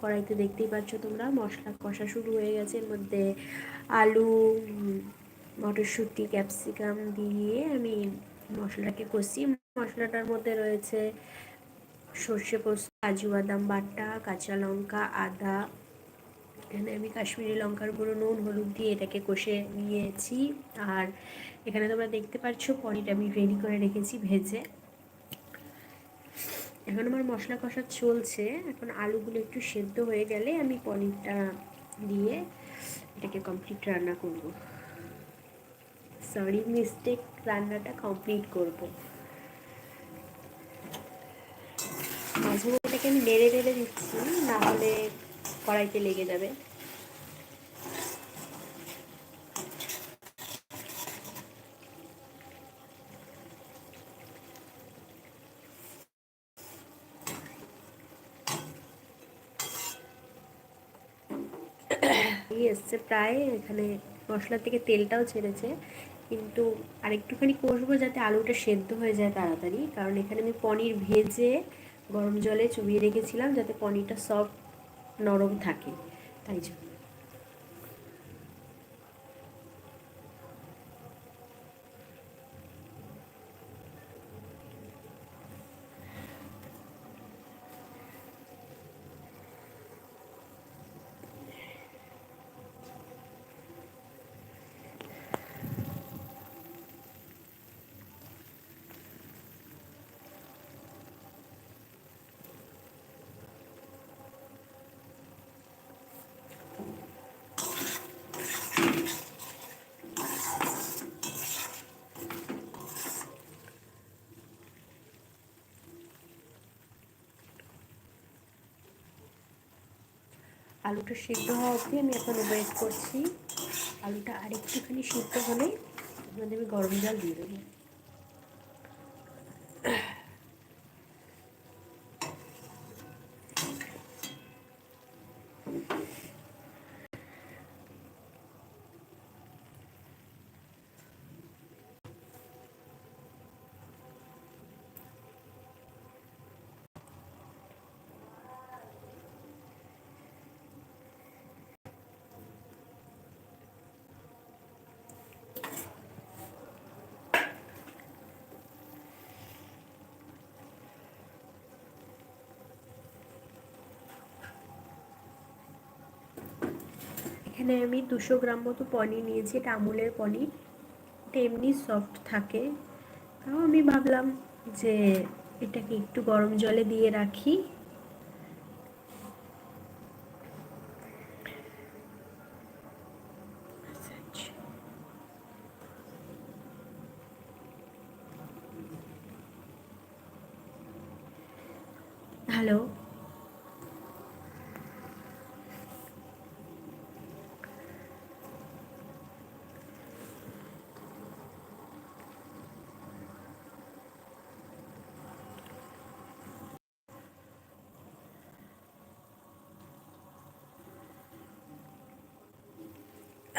কড়াইতে দেখতেই পাচ্ছ তোমরা, মশলা কষা শুরু হয়ে গেছে। এর মধ্যে আলু, মটরশুঁটি, ক্যাপসিকাম দিয়ে আমি মশলাটাকে কষি মশলাটার মধ্যে রয়েছে সর্ষে পোস্ত, কাজু বাদাম বাটা, কাঁচা লঙ্কা, আদা। এখানে আমি কাশ্মীরি লঙ্কার গুঁড়ো, নুন, হলুদ দিয়ে এটাকে কষে নিয়েছি। আর এখানে তোমরা দেখতে পাচ্ছ পনির আমি রেডি করে রেখেছি ভেজে। এখন আমার মশলা কষা চলছে। এখন আলুগুলো একটু সেদ্ধ হয়ে গেলে আমি পনিরটা দিয়ে এটাকে কমপ্লিট রান্না করব। সরি মিস্টেক রান্নাটা কমপ্লিট করব। মাঝে এটাকে আমি মেরে মেরে দিচ্ছি, না হলে কড়াইতে লেগে যাবে। এসছে প্রায়, এখানে মশলা থেকে তেলটাও ছেড়েছে। কিন্তু আরেকটুখানি কষবো যাতে আলুটা সেদ্ধ হয়ে যায় তাড়াতাড়ি। কারণ এখানে আমি পনির ভেজে গরম জলে চুবিয়ে রেখেছিলাম যাতে পনিরটা সফট নরম থাকে। তাই জন্য। আলুটা সিদ্ধ হওয়া অবধি আমি এখন ওয়েট করছি। আলুটা আরেকটুখানি সিদ্ধ হলেই আমি গরম জল দিয়ে দেবো। এখানে আমি দুশো গ্রাম মতো পনির নিয়েছি, এটা আমুলের পনির। এটা এমনি সফট থাকে। তাও আমি ভাবলাম যে এটাকে একটু গরম জলে দিয়ে রাখি।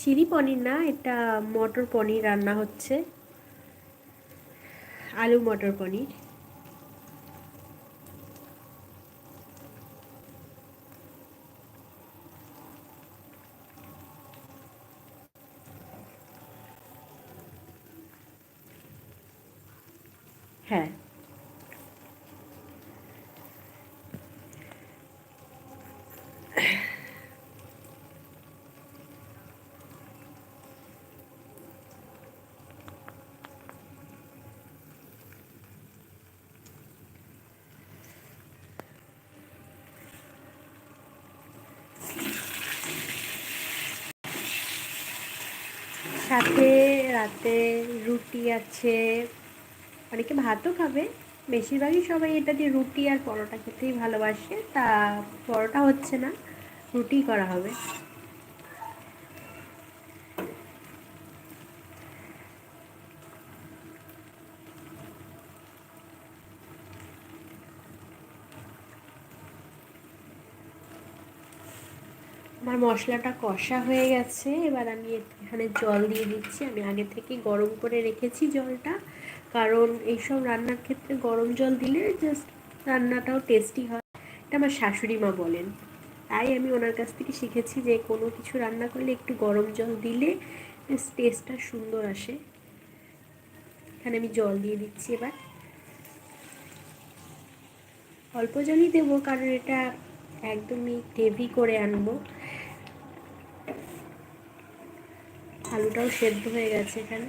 চিলি পনির না এটা মটর পনির রান্না হচ্ছে। আলু মটর পনির হ্যাঁ সাথে রাতে রুটি আছে। অনেকে ভাতও খাবে। বেশিরভাগই সবাই এটা দিয়ে রুটি আর পরোটা খেতেই ভালোবাসে। তা পরোটা হচ্ছে না, রুটি করা হবে। আমার মশলাটা কষা হয়ে গেছে। এবার আমি এখানে জল দিয়ে দিচ্ছি। আমি আগে থেকে গরম করে রেখেছি জলটা। কারণ এইসব রান্নার ক্ষেত্রে গরম জল দিলে জাস্ট রান্নাটাও টেস্টি হয়। এটা আমার শাশুড়ি মা বলেন। তাই আমি ওনার কাছ থেকে শিখেছি যে কোনো কিছু রান্না করলে একটু গরম জল দিলে টেস্টটা সুন্দর আসে। এখানে আমি জল দিয়ে দিচ্ছি এবার। অল্প জলই দেবো কারণ এটা একদমই গ্রেভি করে আনব। আলুটাও সেদ্ধ হয়ে গেছে এখানে।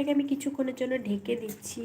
এটাকে আমি কিছুক্ষণের জন্য ঢেকে দিচ্ছি।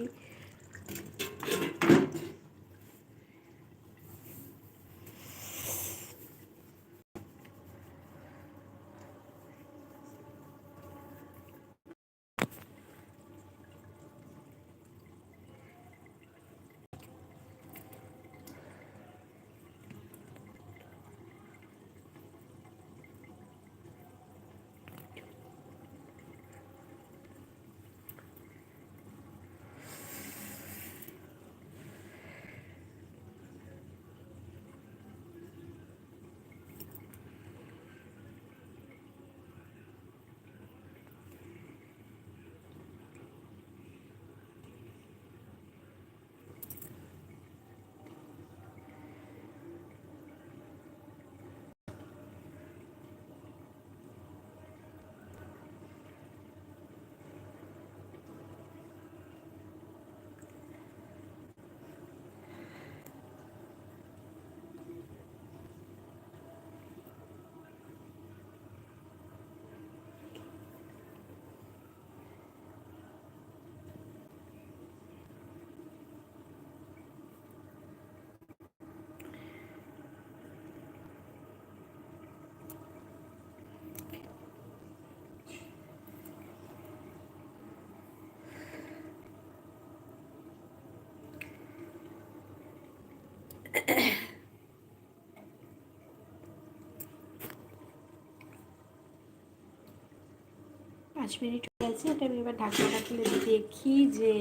পাঁচ মিনিট হয়ে গেছে, এটা আমি এবার ঢাকনাটা খুলে দেখি যে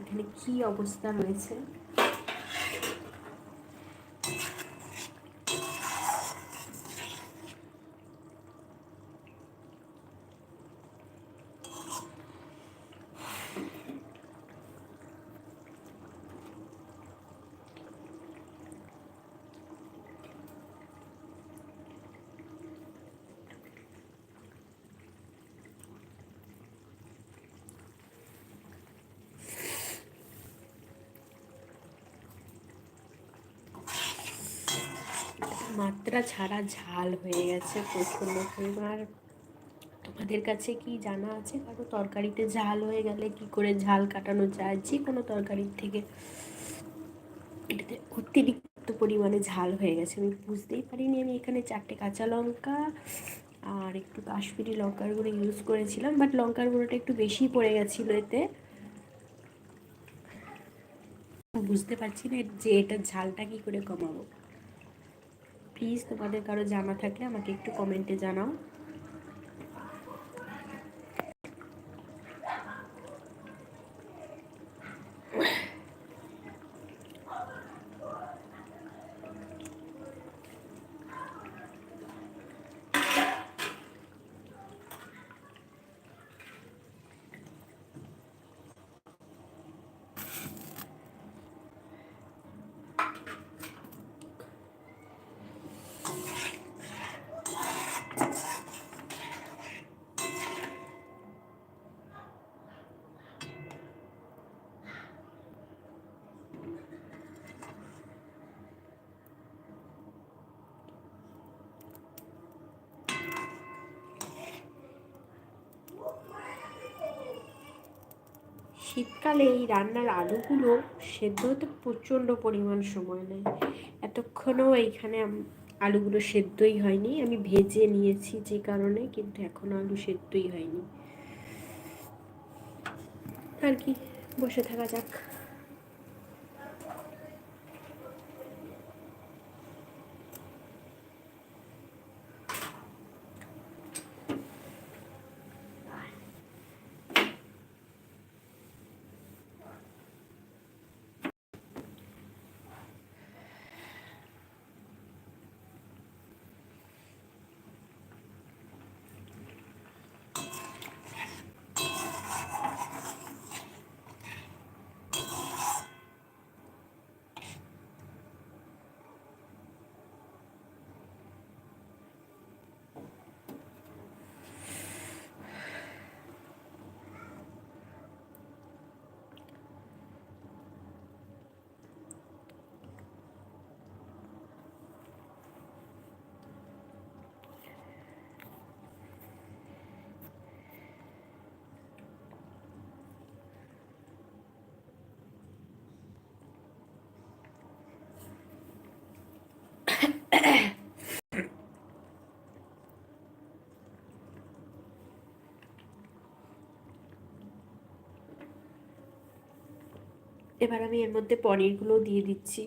এখানে কী অবস্থা রয়েছে। মাত্রা ছাড়া ঝাল হয়ে গেছে প্রচণ্ড পরিমাণ। তোমাদের কাছে কি জানা আছে? কারও তরকারিতে ঝাল হয়ে গেলে কি করে ঝাল কাটানো যায়? যে কোনো তরকারির থেকে এটাতে অতিরিক্ত পরিমাণে ঝাল হয়ে গেছে। আমি বুঝতেই পারিনি, আমি এখানে চারটে কাঁচা লঙ্কা আর একটু কাশ্মীরি লঙ্কার গুঁড়ো ইউজ করেছিলাম বাট লঙ্কার গুঁড়োটা একটু বেশি পড়ে গেছিল এতে। বুঝতে পারছি না যে এটা ঝালটা কি করে কমাবো। প্লিজ তোমাদের কারও জানা থাকলে আমাকে একটু কমেন্টে জানাও। শীতকালে এই রান্নার আলুগুলো সেদ্ধ হতে প্রচণ্ড পরিমাণ সময় নেয়। এতক্ষণও এইখানে আলুগুলো সেদ্ধই হয়নি। আমি ভেজে নিয়েছি যে কারণে, কিন্তু এখনও আলু সেদ্ধই হয়নি। আর কি, বসে থাকা যাক। এবার আমি এর মধ্যে পনিরগুলো দিয়ে দিচ্ছি।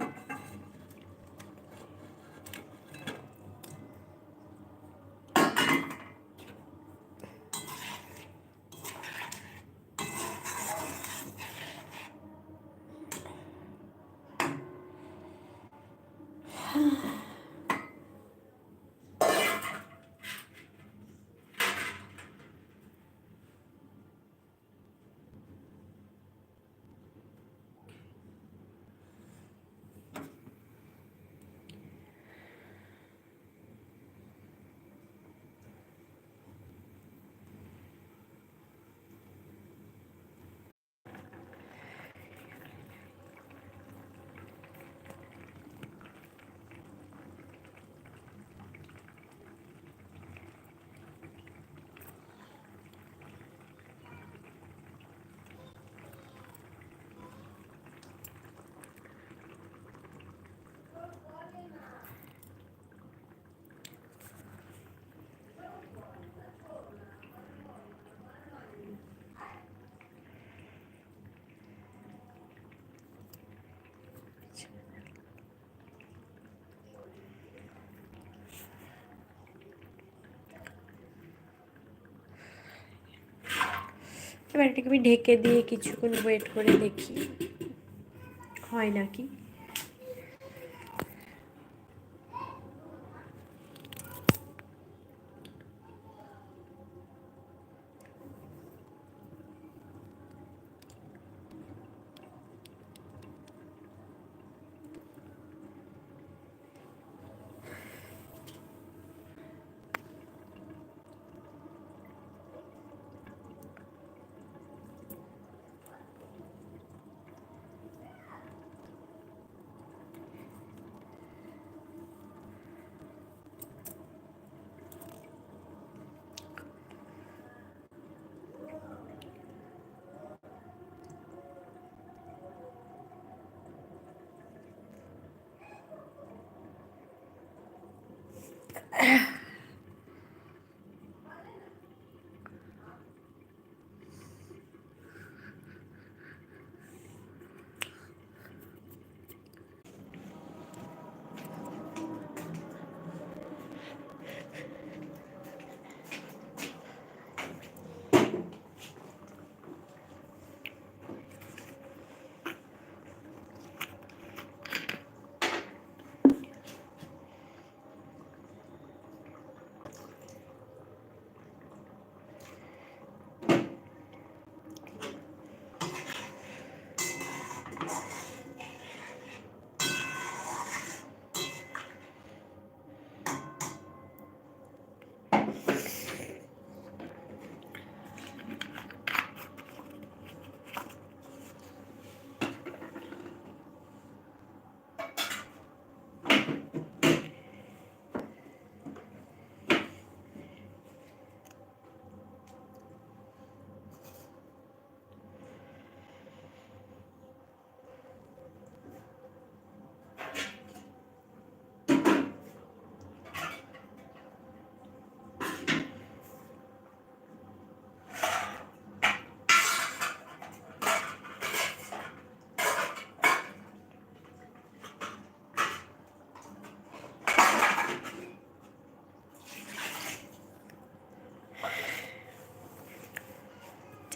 এবার এটাকে আমি ঢেকে দিয়ে কিছুক্ষণ ওয়েট করে দেখি। হয় নাকি?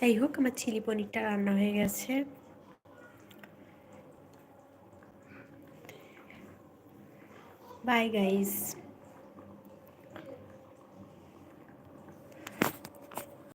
যাই হোক আমার চিলি পনিরটা রান্না হয়ে গেছে। Bye guys